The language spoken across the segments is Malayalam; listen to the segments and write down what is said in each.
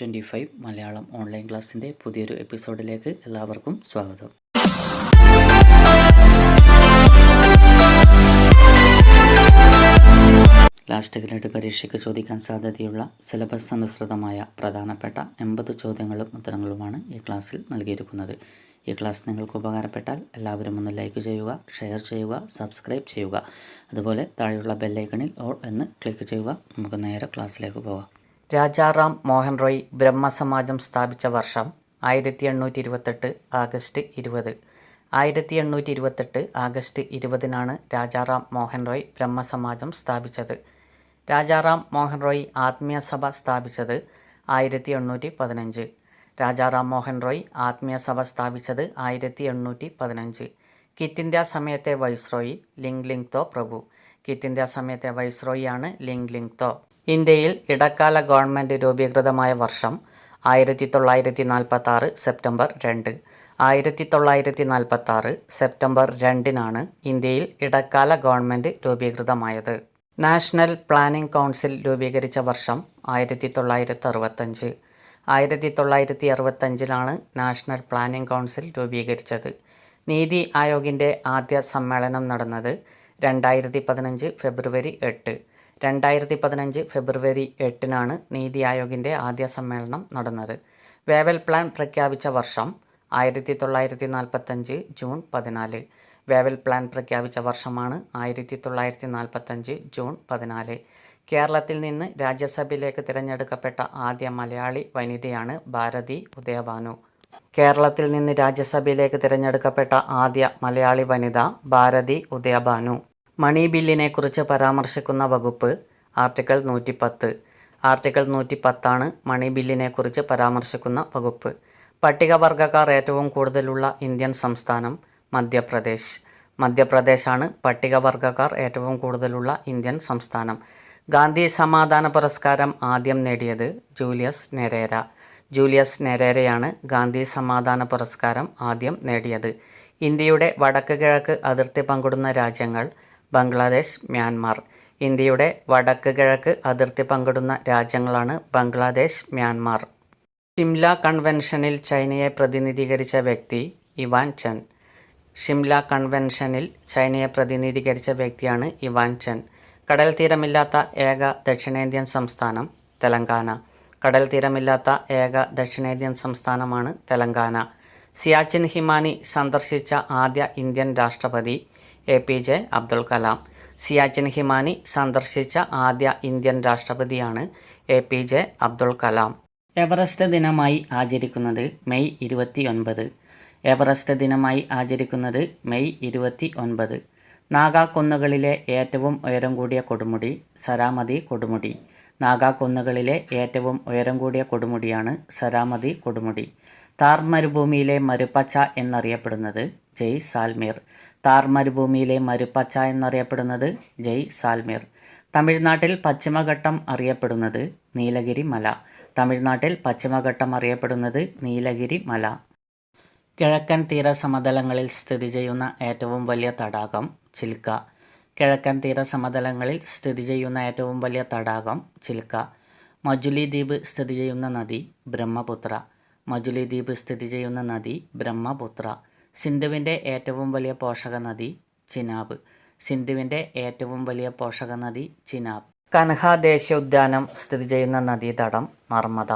ട്വന്റി ഫൈവ് മലയാളം ഓൺലൈൻ ക്ലാസ്സിന്റെ പുതിയൊരു എപ്പിസോഡിലേക്ക് എല്ലാവർക്കും സ്വാഗതം. ലാസ്റ്റ് ഗ്രേഡ് പരീക്ഷയ്ക്ക് ചോദിക്കാൻ സാധ്യതയുള്ള സിലബസ് അനുസൃതമായ പ്രധാനപ്പെട്ട എൺപത് ചോദ്യങ്ങളും ഉത്തരങ്ങളുമാണ് ഈ ക്ലാസ്സിൽ നൽകിയിരിക്കുന്നത്. ഈ ക്ലാസ് നിങ്ങൾക്ക് ഉപകാരപ്പെട്ടാൽ എല്ലാവരും ഒന്ന് ലൈക്ക് ചെയ്യുക ഷെയർ ചെയ്യുക സബ്സ്ക്രൈബ് ചെയ്യുക. അതുപോലെ താഴെയുള്ള ബെല്ലൈക്കണിൽ ഓൾ എന്ന് ക്ലിക്ക് ചെയ്യുക. നമുക്ക് നേരെ ക്ലാസ്സിലേക്ക് പോകാം. രാജാറാം മോഹൻ റോയ് ബ്രഹ്മസമാജം സ്ഥാപിച്ച വർഷം ആയിരത്തി എണ്ണൂറ്റി ഇരുപത്തെട്ട് ആഗസ്റ്റ് ഇരുപത്. ആയിരത്തി എണ്ണൂറ്റി ഇരുപത്തെട്ട് ആഗസ്റ്റ് ഇരുപതിനാണ് രാജാറാം മോഹൻ റോയ് ബ്രഹ്മസമാജം സ്ഥാപിച്ചത്. രാജാറാം മോഹൻ റോയ് ആത്മീയ സഭ സ്ഥാപിച്ചത് ആയിരത്തി എണ്ണൂറ്റി പതിനഞ്ച് രാജാറാം മോഹൻ റോയ് ആത്മീയ സഭ സ്ഥാപിച്ചത് ആയിരത്തി എണ്ണൂറ്റി പതിനഞ്ച് കിറ്റ് ഇന്ത്യ സമയത്തെ വൈസ്രോയി ലിംഗ് ലിംഗ് തോ പ്രഭു. കിറ്റ് ഇന്ത്യ സമയത്തെ വൈസ്രോയിയാണ് ലിംഗ് ലിംഗ് തോ ഇന്ത്യയിൽ ഇടക്കാല ഗവൺമെന്റ് രൂപീകൃതമായ വർഷം ആയിരത്തി തൊള്ളായിരത്തി നാൽപ്പത്തി ആറ് സെപ്റ്റംബർ രണ്ട്. ആയിരത്തി തൊള്ളായിരത്തി നാൽപ്പത്തി ആറ് സെപ്റ്റംബർ രണ്ടിനാണ് ഇന്ത്യയിൽ ഇടക്കാല ഗവൺമെന്റ് രൂപീകൃതമായത്. നാഷണൽ പ്ലാനിംഗ് കൗൺസിൽ രൂപീകരിച്ച വർഷം ആയിരത്തി തൊള്ളായിരത്തി അറുപത്തഞ്ച് ആയിരത്തി തൊള്ളായിരത്തി അറുപത്തഞ്ചിലാണ് നാഷണൽ പ്ലാനിംഗ് കൗൺസിൽ രൂപീകരിച്ചത്. നീതി ആയോഗിന്റെ ആദ്യ സമ്മേളനം നടന്നത് രണ്ടായിരത്തി പതിനഞ്ച് ഫെബ്രുവരി എട്ട്. രണ്ടായിരത്തി പതിനഞ്ച് ഫെബ്രുവരി എട്ടിനാണ് നീതി ആയോഗിന്റെ ആദ്യ സമ്മേളനം നടന്നത്. വേവൽ പ്ലാൻ പ്രഖ്യാപിച്ച വർഷം ആയിരത്തി തൊള്ളായിരത്തി നാൽപ്പത്തഞ്ച് ജൂൺ പതിനാല്. വേവൽ പ്ലാൻ പ്രഖ്യാപിച്ച വർഷമാണ് ആയിരത്തി തൊള്ളായിരത്തി നാൽപ്പത്തഞ്ച് ജൂൺ പതിനാല്. കേരളത്തിൽ നിന്ന് രാജ്യസഭയിലേക്ക് തിരഞ്ഞെടുക്കപ്പെട്ട ആദ്യ മലയാളി വനിതയാണ് ഭാരതി ഉദയഭാനു. കേരളത്തിൽ നിന്ന് രാജ്യസഭയിലേക്ക് തിരഞ്ഞെടുക്കപ്പെട്ട ആദ്യ മലയാളി വനിത ഭാരതി ഉദയഭാനു. മണി ബില്ലിനെക്കുറിച്ച് പരാമർശിക്കുന്ന വകുപ്പ് ആർട്ടിക്കിൾ നൂറ്റി പത്ത് ആർട്ടിക്കിൾ നൂറ്റി പത്താണ് മണി ബില്ലിനെക്കുറിച്ച് പരാമർശിക്കുന്ന വകുപ്പ്. പട്ടികവർഗക്കാർ ഏറ്റവും കൂടുതലുള്ള ഇന്ത്യൻ സംസ്ഥാനം മധ്യപ്രദേശ്. മധ്യപ്രദേശാണ് പട്ടികവർഗക്കാർ ഏറ്റവും കൂടുതലുള്ള ഇന്ത്യൻ സംസ്ഥാനം. ഗാന്ധി സമാധാന പുരസ്കാരം ആദ്യം നേടിയത് ജൂലിയസ് നെരേര. ജൂലിയസ് നെരേരയാണ് ഗാന്ധി സമാധാന പുരസ്കാരം ആദ്യം നേടിയത്. ഇന്ത്യയുടെ വടക്ക് കിഴക്ക് അതിർത്തി പങ്കിടുന്ന രാജ്യങ്ങൾ ബംഗ്ലാദേശ് മ്യാൻമാർ. ഇന്ത്യയുടെ വടക്ക് കിഴക്ക് അതിർത്തി പങ്കിടുന്ന രാജ്യങ്ങളാണ് ബംഗ്ലാദേശ് മ്യാൻമാർ. ഷിംല കൺവെൻഷനിൽ ചൈനയെ പ്രതിനിധീകരിച്ച വ്യക്തി ഇവാൻ ചൻ. ഷിംല കൺവെൻഷനിൽ ചൈനയെ പ്രതിനിധീകരിച്ച വ്യക്തിയാണ് ഇവാൻ ചൻ. കടൽ തീരമില്ലാത്ത ഏക ദക്ഷിണേന്ത്യൻ സംസ്ഥാനം തെലങ്കാന. കടൽ തീരമില്ലാത്ത ഏക ദക്ഷിണേന്ത്യൻ സംസ്ഥാനമാണ് തെലങ്കാന. സിയാച്ചിൻ ഹിമാനി സന്ദർശിച്ച ആദ്യ ഇന്ത്യൻ രാഷ്ട്രപതി A P J Abdul Kalam Siachen ഹിമാനി സന്ദർശിച്ച ആദ്യ Indian രാഷ്ട്രപതിയാണ് A P J Abdul Kalam. Everest ദിനമായി ആചരിക്കുന്നത് മെയ് ഇരുപത്തി ഒൻപത് എവറസ്റ്റ് ദിനമായി ആചരിക്കുന്നത് മെയ് ഇരുപത്തി ഒൻപത് നാഗാ കുന്നുകളിലെ ഏറ്റവും ഉയരം കൂടിയ കൊടുമുടി സരാമതി കൊടുമുടി. നാഗാ കുന്നുകളിലെ ഏറ്റവും ഉയരം കൂടിയ കൊടുമുടിയാണ് സരാമതി കൊടുമുടി. താർ മരുഭൂമിയിലെ മരുപ്പച്ച എന്നറിയപ്പെടുന്നത് ജയ് സാൽമീർ. താർ മരുഭൂമിയിലെ മരുപ്പച്ച എന്നറിയപ്പെടുന്നത് ജയ് സാൽമീർ. തമിഴ്നാട്ടിൽ പശ്ചിമഘട്ടം അറിയപ്പെടുന്നത് നീലഗിരി മല. തമിഴ്നാട്ടിൽ പശ്ചിമഘട്ടം അറിയപ്പെടുന്നത് നീലഗിരി മല. കിഴക്കൻ തീര സമതലങ്ങളിൽ സ്ഥിതി ചെയ്യുന്ന ഏറ്റവും വലിയ തടാകം ചിൽക്ക. കിഴക്കൻ തീര സമതലങ്ങളിൽ സ്ഥിതി ചെയ്യുന്ന ഏറ്റവും വലിയ തടാകം ചിൽക്ക. മജുലി ദ്വീപ് സ്ഥിതി ചെയ്യുന്ന നദി ബ്രഹ്മപുത്ര. മജുലി ദ്വീപ് സ്ഥിതി ചെയ്യുന്ന നദി ബ്രഹ്മപുത്ര. സിന്ധുവിന്റെ ഏറ്റവും വലിയ പോഷക നദി ചിനാബ്. സിന്ധുവിന്റെ ഏറ്റവും വലിയ പോഷക നദി ചിനാബ്. കനഹ ദേശീയോദ്യാനം സ്ഥിതി ചെയ്യുന്ന നദീതടം നർമ്മദ.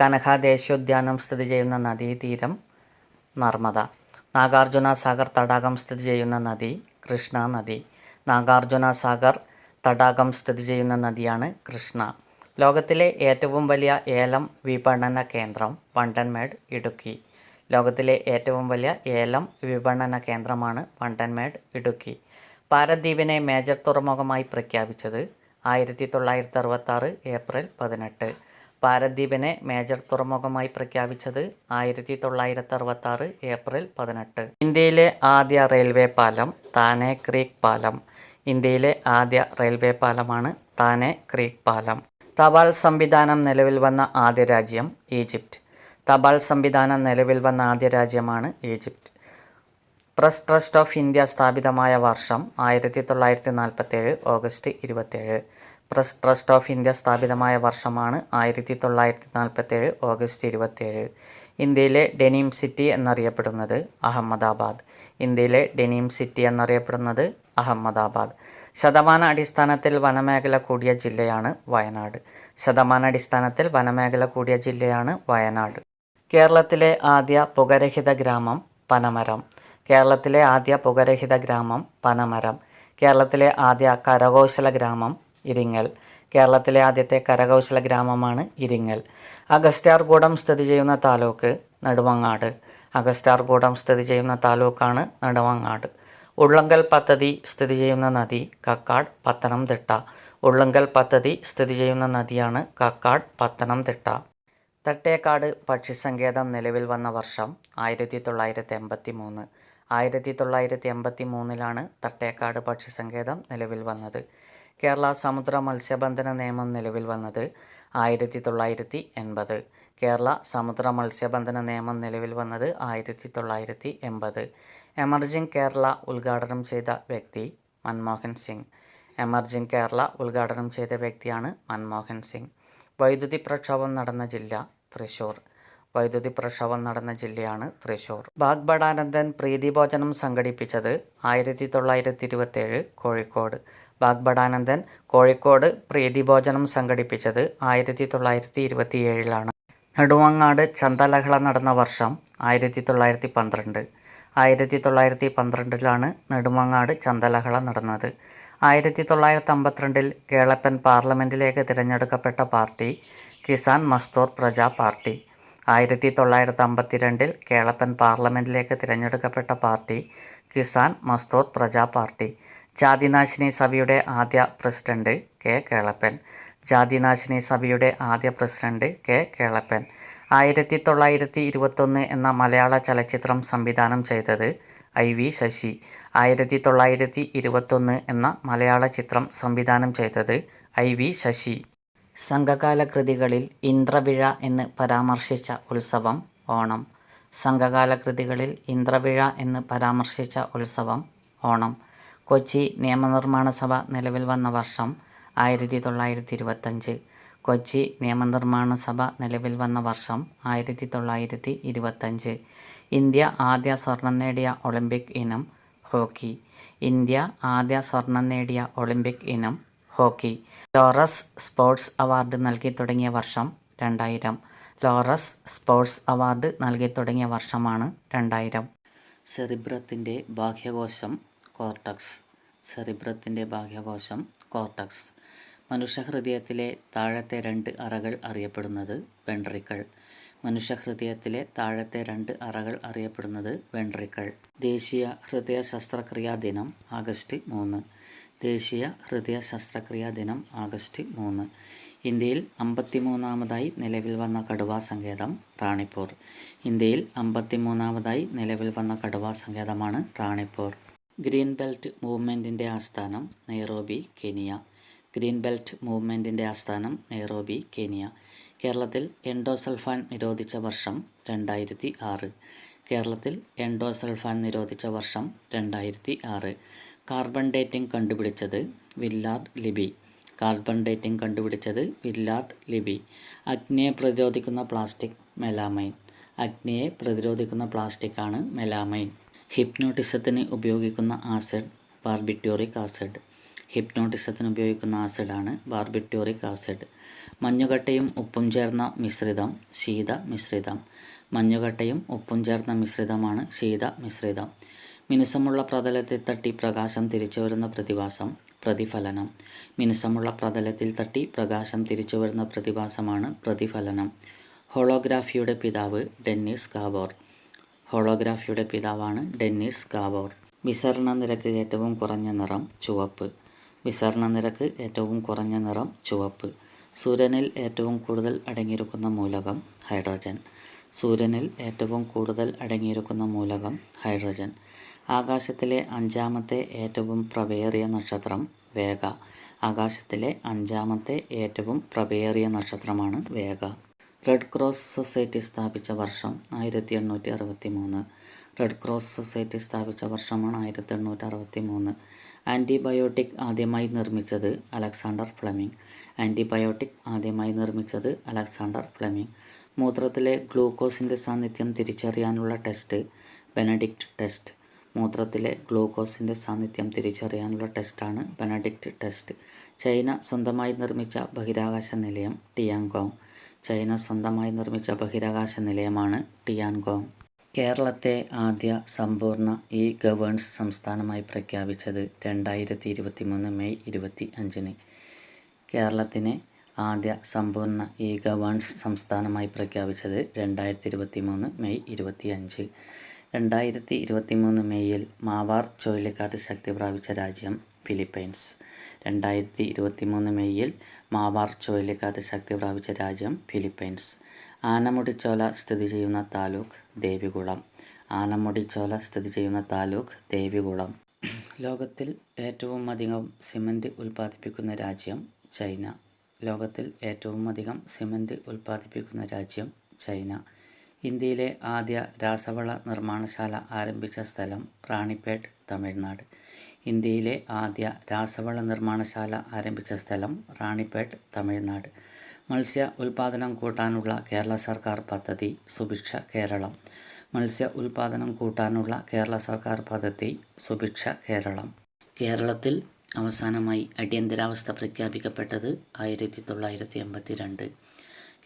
കനഹ ദേശീയോദ്യാനം സ്ഥിതി ചെയ്യുന്ന നദീതീരം നർമ്മദ. നാഗാർജുന സാഗർ തടാകം സ്ഥിതി ചെയ്യുന്ന നദി കൃഷ്ണ നദി. നാഗാർജുന സാഗർ തടാകം സ്ഥിതി ചെയ്യുന്ന നദിയാണ് കൃഷ്ണ. ലോകത്തിലെ ഏറ്റവും വലിയ ഏലം വിപണന കേന്ദ്രം വണ്ടൻമേഡ് ഇടുക്കി. ലോകത്തിലെ ഏറ്റവും വലിയ ഏലം വിപണന കേന്ദ്രമാണ് വണ്ടൻമേഡ് ഇടുക്കി. പാരദ്വീപിനെ മേജർ തുറമുഖമായി പ്രഖ്യാപിച്ചത് ആയിരത്തി തൊള്ളായിരത്തി അറുപത്താറ് ഏപ്രിൽ പതിനെട്ട്. പാരദ്വീപിനെ മേജർ തുറമുഖമായി പ്രഖ്യാപിച്ചത് ആയിരത്തി തൊള്ളായിരത്തി അറുപത്താറ് ഏപ്രിൽ പതിനെട്ട്. ഇന്ത്യയിലെ ആദ്യ റെയിൽവേ പാലം താനെ ക്രീക്ക് പാലം. ഇന്ത്യയിലെ ആദ്യ റെയിൽവേ പാലമാണ് താനെ ക്രീക്ക് പാലം. തപാൽ സംവിധാനം നിലവിൽ വന്ന ആദ്യ രാജ്യം ഈജിപ്റ്റ്. തപാൽ സംവിധാനം നിലവിൽ വന്ന ആദ്യ രാജ്യമാണ് Egypt. Press Trust of India സ്ഥാപിതമായ വർഷം ആയിരത്തി തൊള്ളായിരത്തി നാൽപ്പത്തേഴ് ഓഗസ്റ്റ് ഇരുപത്തേഴ് പ്രസ് ട്രസ്റ്റ് ഓഫ് ഇന്ത്യ സ്ഥാപിതമായ വർഷമാണ് ആയിരത്തി തൊള്ളായിരത്തി നാൽപ്പത്തേഴ് ഓഗസ്റ്റ് ഇരുപത്തേഴ് ഇന്ത്യയിലെ ഡെനീം സിറ്റി എന്നറിയപ്പെടുന്നത് അഹമ്മദാബാദ്. ഇന്ത്യയിലെ ഡെനീം സിറ്റി എന്നറിയപ്പെടുന്നത് അഹമ്മദാബാദ്. ശതമാന അടിസ്ഥാനത്തിൽ വനമേഖല കൂടിയ ജില്ലയാണ് വയനാട്. ശതമാന അടിസ്ഥാനത്തിൽ വനമേഖല കൂടിയ ജില്ലയാണ് വയനാട്. കേരളത്തിലെ ആദ്യ പുകരഹിത ഗ്രാമം പനമരം. കേരളത്തിലെ ആദ്യ പുകരഹിത ഗ്രാമം പനമരം. കേരളത്തിലെ ആദ്യ കരകൗശല ഗ്രാമം ഇരിങ്ങൽ. കേരളത്തിലെ ആദ്യത്തെ കരകൗശല ഗ്രാമമാണ് ഇരിങ്ങൽ. അഗസ്റ്റാർകൂടം സ്ഥിതി ചെയ്യുന്ന താലൂക്ക് നെടുമങ്ങാട് അഗസ്റ്റാർകൂടം സ്ഥിതി ചെയ്യുന്ന താലൂക്കാണ് നെടുമങ്ങാട് ഉള്ളങ്കൽ പദ്ധതി സ്ഥിതി ചെയ്യുന്ന നദി കക്കാട് പത്തനംതിട്ട. ഉള്ളങ്കൽ പദ്ധതി സ്ഥിതി ചെയ്യുന്ന നദിയാണ് കക്കാട് പത്തനംതിട്ട. തട്ടേക്കാട് പക്ഷിസങ്കേതം നിലവിൽ വന്ന വർഷം ആയിരത്തി തൊള്ളായിരത്തി എൺപത്തി മൂന്ന് ആയിരത്തി തൊള്ളായിരത്തി എൺപത്തി മൂന്നിലാണ് തട്ടേക്കാട് പക്ഷിസങ്കേതം നിലവിൽ വന്നത്. കേരള സമുദ്ര മത്സ്യബന്ധന നിയമം നിലവിൽ വന്നത് ആയിരത്തി തൊള്ളായിരത്തി എൺപത് കേരള സമുദ്ര മത്സ്യബന്ധന നിയമം നിലവിൽ വന്നത് ആയിരത്തി തൊള്ളായിരത്തി എൺപത് എമർജിംഗ് കേരള ഉദ്ഘാടനം ചെയ്ത വ്യക്തി മൻമോഹൻ സിംഗ്. എമർജിംഗ് കേരള ഉദ്ഘാടനം ചെയ്ത വ്യക്തിയാണ് മൻമോഹൻ സിംഗ്. വൈദ്യുതി പ്രക്ഷോഭം നടന്ന ജില്ല തൃശൂർ. വൈദ്യുതി പ്രക്ഷോഭം നടന്ന ജില്ലയാണ് തൃശൂർ. ബാഗ്ബടാനന്ദൻ പ്രീതിഭോജനം സംഘടിപ്പിച്ചത് ആയിരത്തി തൊള്ളായിരത്തി ഇരുപത്തേഴ് കോഴിക്കോട്. ബാഗ്ബടാനന്ദൻ കോഴിക്കോട് പ്രീതിഭോജനം സംഘടിപ്പിച്ചത് ആയിരത്തി തൊള്ളായിരത്തി ഇരുപത്തിയേഴിലാണ് നെടുമങ്ങാട് ചന്തലഹള നടന്ന വർഷം ആയിരത്തി തൊള്ളായിരത്തി പന്ത്രണ്ട് ആയിരത്തി തൊള്ളായിരത്തി പന്ത്രണ്ടിലാണ് നെടുമങ്ങാട് ചന്തലഹള നടന്നത്. ആയിരത്തി തൊള്ളായിരത്തി അമ്പത്തിരണ്ടിൽ കേളപ്പൻ പാർലമെന്റിലേക്ക് തിരഞ്ഞെടുക്കപ്പെട്ട പാർട്ടി കിസാൻ മസ്തൂർ പ്രജാ പാർട്ടി. ആയിരത്തി തൊള്ളായിരത്തി അമ്പത്തിരണ്ടിൽ കേളപ്പൻ പാർലമെന്റിലേക്ക് തിരഞ്ഞെടുക്കപ്പെട്ട പാർട്ടി കിസാൻ മസ്തൂർ പ്രജാ പാർട്ടി. ജാതിനാശിനി സഭയുടെ ആദ്യ പ്രസിഡന്റ് കെ കേളപ്പൻ. ജാതിനാശിനി സഭയുടെ ആദ്യ പ്രസിഡന്റ് കെ കേളപ്പൻ. ആയിരത്തി തൊള്ളായിരത്തി ഇരുപത്തൊന്ന് എന്ന മലയാള ചലച്ചിത്രം സംവിധാനം ചെയ്തത് ഐ വി ശശി. ആയിരത്തി തൊള്ളായിരത്തി ഇരുപത്തൊന്ന് എന്ന മലയാള ചിത്രം സംവിധാനം ചെയ്തത് ഐ വി ശശി. സംഘകാല കൃതികളിൽ ഇന്ദ്രവിഴ എന്ന് പരാമർശിച്ച ഉത്സവം ഓണം. സംഘകാല കൃതികളിൽ ഇന്ദ്രവിഴ എന്ന് പരാമർശിച്ച ഉത്സവം ഓണം. കൊച്ചി നിയമനിർമ്മാണ സഭ നിലവിൽ വന്ന വർഷം ആയിരത്തി തൊള്ളായിരത്തി ഇരുപത്തഞ്ച് കൊച്ചി നിയമനിർമ്മാണ സഭ നിലവിൽ വന്ന വർഷം ആയിരത്തി തൊള്ളായിരത്തി ഇരുപത്തഞ്ച് ഇന്ത്യ ആദ്യ സ്വർണം നേടിയ ഒളിമ്പിക് ഇനം ഹോക്കി. ഇന്ത്യ ആദ്യ സ്വർണം നേടിയ ഒളിമ്പിക് ഇനം ഹോക്കി. ലോറസ് സ്പോർട്സ് അവാർഡ് നൽകി തുടങ്ങിയ വർഷം രണ്ടായിരം. ലോറസ് സ്പോർട്സ് അവാർഡ് നൽകി തുടങ്ങിയ വർഷമാണ് രണ്ടായിരം. സെറിബ്രത്തിന്റെ ബാഹ്യകോശം കോർട്ടക്സ്. സെറിബ്രത്തിന്റെ ബാഹ്യകോശം കോർട്ടക്സ്. മനുഷ്യഹൃദയത്തിലെ താഴത്തെ രണ്ട് അറകൾ അറിയപ്പെടുന്നത് വെൻട്രിക്കൾ. മനുഷ്യഹൃദയത്തിലെ താഴത്തെ രണ്ട് അറകൾ അറിയപ്പെടുന്നത് വെൻട്രിക്കൾ ദേശീയ ഹൃദയ ശസ്ത്രക്രിയാ ദിനം ആഗസ്റ്റ് മൂന്ന്. ദേശീയ ഹൃദയ ശസ്ത്രക്രിയാ ദിനം ആഗസ്റ്റ് മൂന്ന്. ഇന്ത്യയിൽ അമ്പത്തിമൂന്നാമതായി നിലവിൽ വന്ന കടുവാ സങ്കേതം റാണിപ്പൂർ. ഇന്ത്യയിൽ അമ്പത്തിമൂന്നാമതായി നിലവിൽ വന്ന കടുവാ സങ്കേതമാണ് റാണിപ്പൂർ. ഗ്രീൻ ബെൽറ്റ് മൂവ്മെന്റിന്റെ ആസ്ഥാനം നെയ്റോബി കെനിയ. ഗ്രീൻ ബെൽറ്റ് മൂവ്മെന്റിന്റെ ആസ്ഥാനം നെയ്റോബി കെനിയ. കേരളത്തിൽ എൻഡോസൾഫാൻ നിരോധിച്ച വർഷം രണ്ടായിരത്തി ആറ് കേരളത്തിൽ എൻഡോസൾഫാൻ നിരോധിച്ച വർഷം രണ്ടായിരത്തി ആറ് കാർബൺ ഡേറ്റിംഗ് കണ്ടുപിടിച്ചത് വില്ലാർഡ് ലിബി. കാർബൺ ഡേറ്റിംഗ് കണ്ടുപിടിച്ചത് വില്ലാർഡ് ലിബി. അഗ്നിയെ പ്രതിരോധിക്കുന്ന പ്ലാസ്റ്റിക് മെലാമൈൻ. അഗ്നിയെ പ്രതിരോധിക്കുന്ന പ്ലാസ്റ്റിക്കാണ് മെലാമൈൻ. ഹിപ്നോട്ടിസത്തിന് ഉപയോഗിക്കുന്ന ആസിഡ് ബാർബിറ്റ്യൂറിക് ആസിഡ്. ഹിപ്നോട്ടിസത്തിന് ഉപയോഗിക്കുന്ന ആസിഡാണ് ബാർബിറ്റ്യൂറിക് ആസിഡ്. മഞ്ഞുകട്ടയും ഉപ്പും ചേർന്ന മിശ്രിതം ശീത മിശ്രിതം. മഞ്ഞുകട്ടയും ഉപ്പും ചേർന്ന മിശ്രിതമാണ് ശീത മിശ്രിതം. മിനുസമുള്ള പ്രതലത്തിൽ തട്ടി പ്രകാശം തിരിച്ചു വരുന്ന പ്രതിഭാസം പ്രതിഫലനം. മിനുസമുള്ള പ്രതലത്തിൽ തട്ടി പ്രകാശം തിരിച്ചു വരുന്ന പ്രതിഭാസമാണ് പ്രതിഫലനം. ഹോളോഗ്രാഫിയുടെ പിതാവ് ഡെന്നിസ് കാബോർ ഹോളോഗ്രാഫിയുടെ പിതാവാണ് ഡെന്നിസ് കാബോർ വിസരണ നിരക്ക് ഏറ്റവും കുറഞ്ഞ നിറം ചുവപ്പ്. വിസരണ നിരക്ക് ഏറ്റവും കുറഞ്ഞ നിറം ചുവപ്പ്. സൂര്യനിൽ ഏറ്റവും കൂടുതൽ അടങ്ങിയിരിക്കുന്ന മൂലകം ഹൈഡ്രജൻ. സൂര്യനിൽ ഏറ്റവും കൂടുതൽ അടങ്ങിയിരിക്കുന്ന മൂലകം ഹൈഡ്രജൻ. ആകാശത്തിലെ അഞ്ചാമത്തെ ഏറ്റവും പ്രവേറിയ നക്ഷത്രം വേഗ ആകാശത്തിലെ അഞ്ചാമത്തെ ഏറ്റവും പ്രവേറിയ നക്ഷത്രമാണ് വേഗ റെഡ് ക്രോസ് സൊസൈറ്റി സ്ഥാപിച്ച വർഷം ആയിരത്തി എണ്ണൂറ്റി അറുപത്തി മൂന്ന് റെഡ് ക്രോസ് സൊസൈറ്റി സ്ഥാപിച്ച വർഷമാണ് ആയിരത്തി എണ്ണൂറ്റി അറുപത്തി മൂന്ന് ആന്റിബയോട്ടിക് ആദ്യമായി നിർമ്മിച്ചത് അലക്സാണ്ടർ ഫ്ലെമിംഗ്. ആന്റിബയോട്ടിക് ആദ്യമായി നിർമ്മിച്ചത് അലക്സാണ്ടർ ഫ്ലെമിംഗ്. മൂത്രത്തിലെ ഗ്ലൂക്കോസിന്റെ സാന്നിധ്യം തിരിച്ചറിയാനുള്ള ടെസ്റ്റ് ബെനഡിക്റ്റ് ടെസ്റ്റ്. മൂത്രത്തിലെ ഗ്ലൂക്കോസിന്റെ സാന്നിധ്യം തിരിച്ചറിയാനുള്ള ടെസ്റ്റാണ് ബെനഡിക്റ്റ് ടെസ്റ്റ്. ചൈന സ്വന്തമായി നിർമ്മിച്ച ബഹിരാകാശ നിലയം ടിയാങ്കോങ് ചൈന സ്വന്തമായി നിർമ്മിച്ച ബഹിരാകാശ നിലയമാണ് ടിയാൻഗോങ്. കേരളത്തെ ആദ്യ സമ്പൂർണ ഇ ഗവേൺസ് സംസ്ഥാനമായി പ്രഖ്യാപിച്ചത് രണ്ടായിരത്തി ഇരുപത്തി മൂന്ന് മെയ് ഇരുപത്തി അഞ്ചിന് കേരളത്തിനെ ആദ്യ സമ്പൂർണ ഗവേൺസ് സംസ്ഥാനമായി പ്രഖ്യാപിച്ചത് രണ്ടായിരത്തി ഇരുപത്തി മൂന്ന് മെയ് ഇരുപത്തി അഞ്ച് രണ്ടായിരത്തി ഇരുപത്തി മൂന്ന് മെയ്യിൽ മാവാർ ചുഴലിക്കാറ്റ് ശക്തി പ്രാപിച്ച രാജ്യം ഫിലിപ്പൈൻസ്. രണ്ടായിരത്തി ഇരുപത്തി മൂന്ന് മെയ്യിൽ മാവാർ ചുഴലിക്കാറ്റ് ശക്തി പ്രാപിച്ച രാജ്യം ഫിലിപ്പൈൻസ്. ആനമുടിച്ചോല സ്ഥിതി ചെയ്യുന്ന താലൂക്ക് ദേവികുളം. ആനമുടിച്ചോല സ്ഥിതി ചെയ്യുന്ന താലൂക്ക് ദേവികുളം. ലോകത്തിൽ ഏറ്റവും അധികം സിമന്റ് ഉൽപ്പാദിപ്പിക്കുന്ന രാജ്യം ചൈന. ലോകത്തിൽ ഏറ്റവും അധികം സിമന്റ് ഉൽപ്പാദിപ്പിക്കുന്ന രാജ്യം ചൈന. ഇന്ത്യയിലെ ആദ്യ രാസവള നിർമ്മാണശാല ആരംഭിച്ച സ്ഥലം റാണിപ്പേട്ട് തമിഴ്നാട്. ഇന്ത്യയിലെ ആദ്യ രാസവള നിർമ്മാണശാല ആരംഭിച്ച സ്ഥലം റാണിപ്പേട്ട് തമിഴ്നാട്. മത്സ്യ ഉൽപാദനം കൂട്ടാനുള്ള കേരള സർക്കാർ പദ്ധതി സുഭിക്ഷ കേരളം. മത്സ്യ ഉൽപാദനം കൂട്ടാനുള്ള കേരള സർക്കാർ പദ്ധതി സുഭിക്ഷ കേരളം. കേരളത്തിൽ അവസാനമായി അടിയന്തരാവസ്ഥ പ്രഖ്യാപിക്കപ്പെട്ടത് ആയിരത്തി തൊള്ളായിരത്തി എൺപത്തി രണ്ട്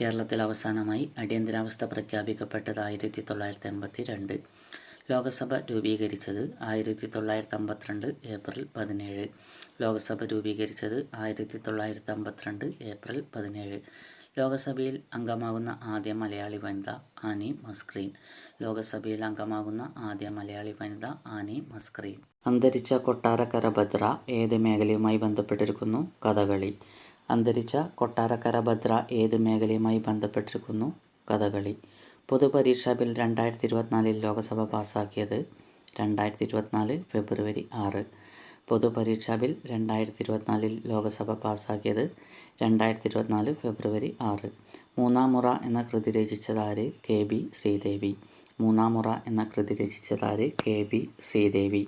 കേരളത്തിൽ അവസാനമായി അടിയന്തരാവസ്ഥ പ്രഖ്യാപിക്കപ്പെട്ടത് ആയിരത്തി തൊള്ളായിരത്തി എൺപത്തി രണ്ട് ലോകസഭ രൂപീകരിച്ചത് ആയിരത്തി തൊള്ളായിരത്തി അമ്പത്തിരണ്ട് ഏപ്രിൽ പതിനേഴ്. ലോകസഭ രൂപീകരിച്ചത് ആയിരത്തി തൊള്ളായിരത്തി അമ്പത്തിരണ്ട് ഏപ്രിൽ പതിനേഴ്. ലോകസഭയിൽ അംഗമാകുന്ന ആദ്യ മലയാളി വനിത ആനി മസ്ക്രീൻ. ലോകസഭയിൽ അംഗമാകുന്ന ആദ്യ മലയാളി വനിത ആനി മസ്ക്രി അന്തരിച്ച കൊട്ടാരക്കര ഭദ്ര ഏത് മേഖലയുമായി ബന്ധപ്പെട്ടിരിക്കുന്നു? കഥകളി. അന്തരിച്ച കൊട്ടാരക്കര ഭദ്ര ഏത് മേഖലയുമായി ബന്ധപ്പെട്ടിരിക്കുന്നു? കഥകളി. പൊതുപരീക്ഷാ ബിൽ രണ്ടായിരത്തി ഇരുപത്തിനാലിൽ ലോകസഭ പാസ്സാക്കിയത് രണ്ടായിരത്തി ഇരുപത്തിനാല് ഫെബ്രുവരി ആറ്. പൊതുപരീക്ഷാ ബിൽ രണ്ടായിരത്തി ഇരുപത്തിനാലിൽ ലോകസഭ പാസ്സാക്കിയത് രണ്ടായിരത്തി ഇരുപത്തിനാല് ഫെബ്രുവരി ആറ്. മൂന്നാം മുറ എന്ന കൃതി രചിച്ചതാര്? കെ. ബി. ശ്രീദേവി. മൂന്നാം മുറ എന്ന കൃതി രചിച്ചതാര് കെ ബി ശ്രീദേവി.